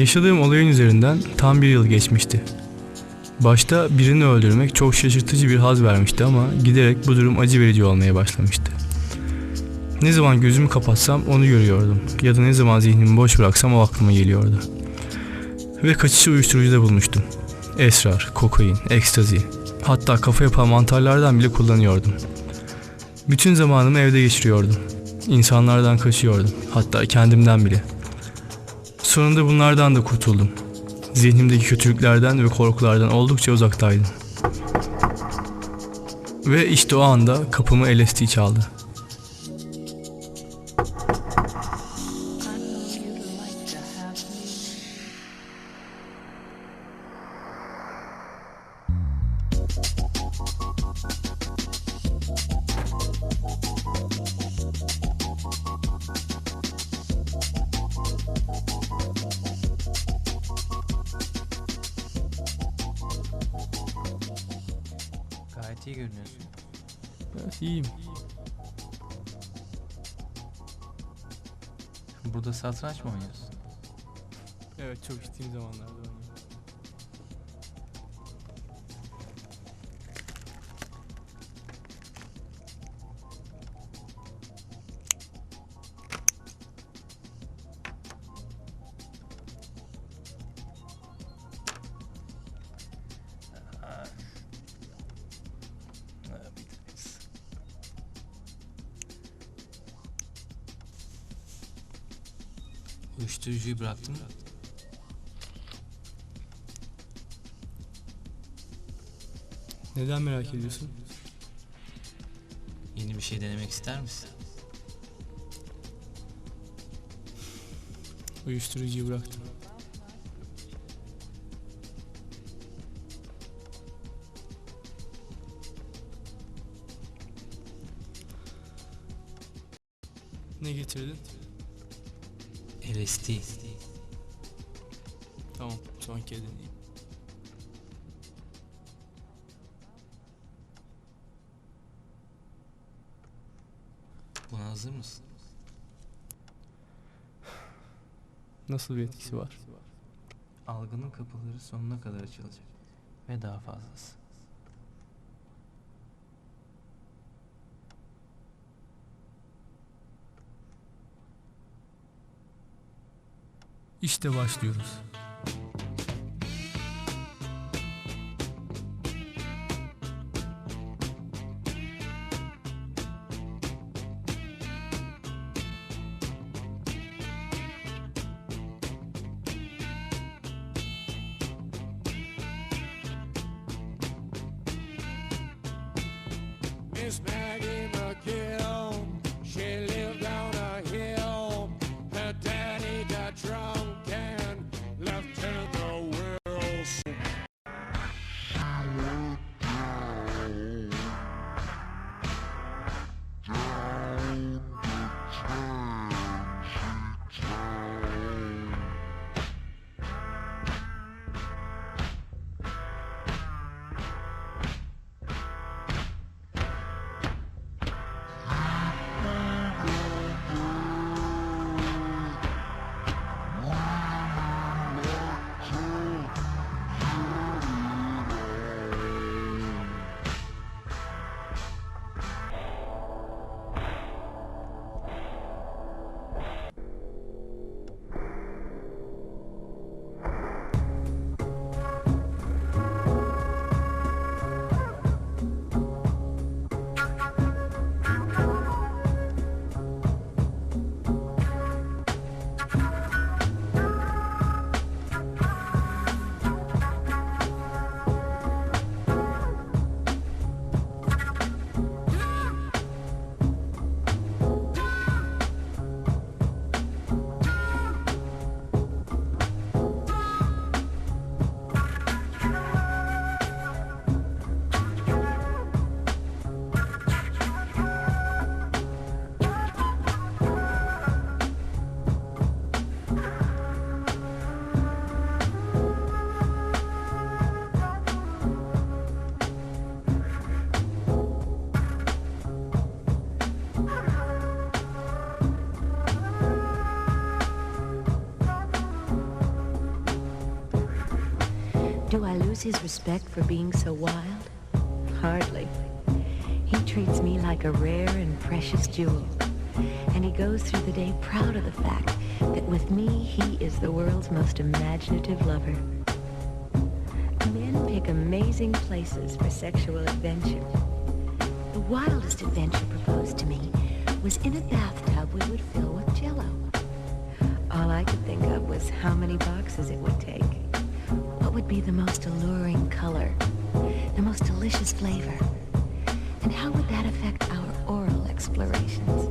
Yaşadığım olayın üzerinden tam bir yıl geçmişti. Başta birini öldürmek çok şaşırtıcı bir haz vermişti ama giderek bu durum acı verici olmaya başlamıştı. Ne zaman gözümü kapatsam onu görüyordum ya da ne zaman zihnimi boş bıraksam o aklıma geliyordu. Ve kaçışı uyuşturucuda bulmuştum. Esrar, kokain, ekstazi, hatta kafa yapan mantarlardan bile kullanıyordum. Bütün zamanımı evde geçiriyordum. İnsanlardan kaçıyordum, hatta kendimden bile. Sonunda bunlardan da kurtuldum. Zihnimdeki kötülüklerden ve korkulardan oldukça uzaktaydım. Ve işte o anda kapımı LSD çaldı. Gayet iyi görünüyorsun. Evet, iyiyim. Burada satranç mı oynuyorsun? Evet çok içtiğim zamanlarda oynuyorum. Uyuşturucuyu bıraktım. Neden merak ediyorsun? Yeni bir şey denemek ister misin? Uyuşturucuyu bıraktım. Ne getirdin? LSD. Tamam, son kez deneyeyim. Buna hazır mısın? Nasıl bir etkisi var? Algının kapıları sonuna kadar açılacak. Ve daha fazlası. İşte başlıyoruz. Miss his respect for being so wild? Hardly. He treats me like a rare and precious jewel. And he goes through the day proud of the fact that with me, he is the world's most imaginative lover. Men pick amazing places for sexual adventure. The wildest adventure proposed to me was in a bathtub we would fill with jello. All I could think of was how many boxes it would take. What would be the most alluring color, the most delicious flavor, and how would that affect our oral explorations?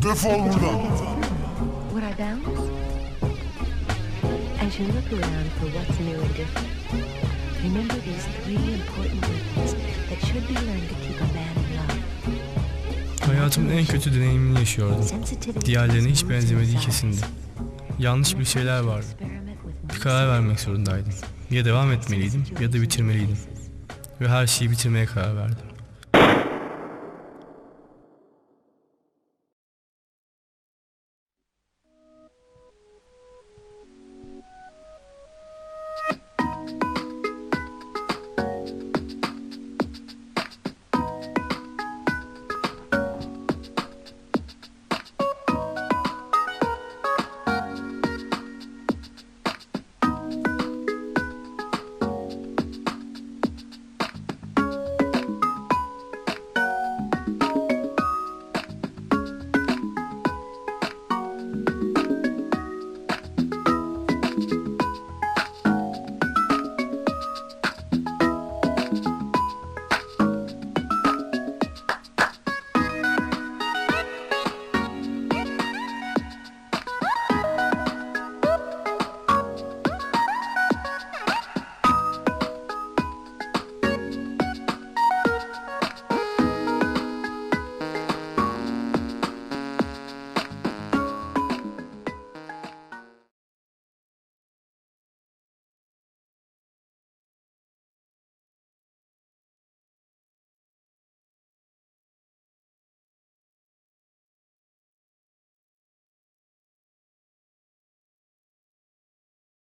Defol buradan. Would I bounce? As you look around for what's new and different, remember these three important weapons that should be learned to keep a man in love. Hayatımın en kötü deneyimini yaşıyordum. Diğerlerine hiç benzemediği kesindi. Yanlış bir şeyler vardı. Bir karar vermek zorundaydım. Ya devam etmeliydim ya da bitirmeliydim. Ve her şeyi bitirmeye karar verdim.